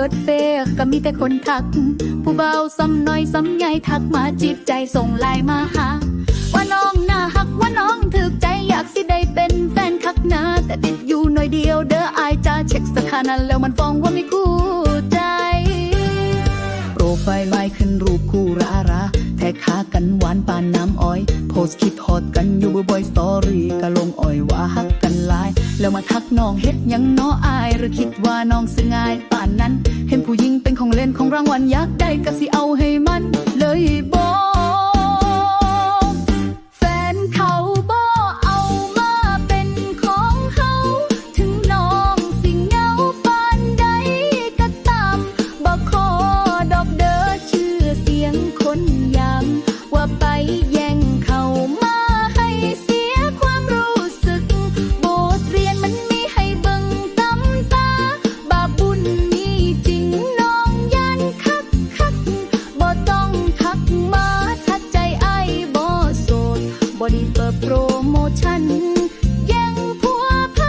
ิดเฟซก็มีแต่คนทัก ผู้เบาซ้ำน้อยซ้ำใหญ่ทักมาจีบใจส่งไลน์มาหา ว่าน้องน่าหักว่าน้องถึกใจอยากสิได้เป็นแฟนคักหนาแต่ติดอยู่หน่อยเดียวเด้ออายจะเช็คสถานะแล้วมันฟ้องว่าไม่คู่ใจโปรไฟล์ไลน์ขึ้นรูปคู่ราราแท็กหากันหวานปานน้ำอ้อย โพสคิดฮอดกันอยู่บ่อยสตอรี่ก็ลงอ่อยว่าฮัก แล้วมาทักน้องเฮ็ดยังน้ออาย หรือคิดว่าน้องสึง่ายป่านนั้น เห็นผู้หญิงเป็นของเล่นของรางวัลอยากได้ก็สิเอา นเปิดโปรโมชั่นยังผัวไผ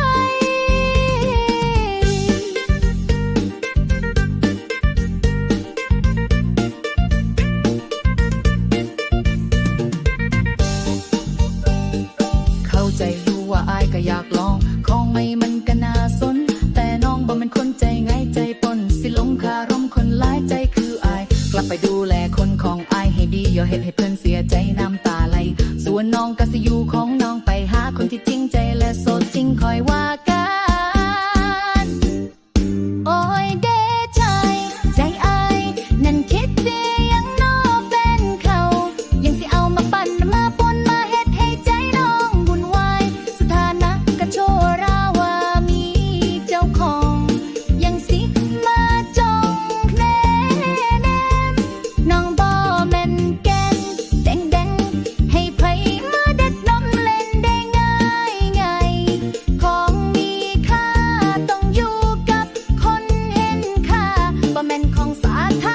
เข้าใจอยู่ว่าอายก็อยากลอง ของไม่มันก็น่าสน แต่น้องบ่เป็นคนใจง่ายใจปน สิหลงคารมคนหลายใจคืออาย กลับไปดูแลคนของอายให้ดี อย่าเฮ็ดให้เพื่อนเสียใจน้ำ วนน้องก็สิอยู่ของ สาธ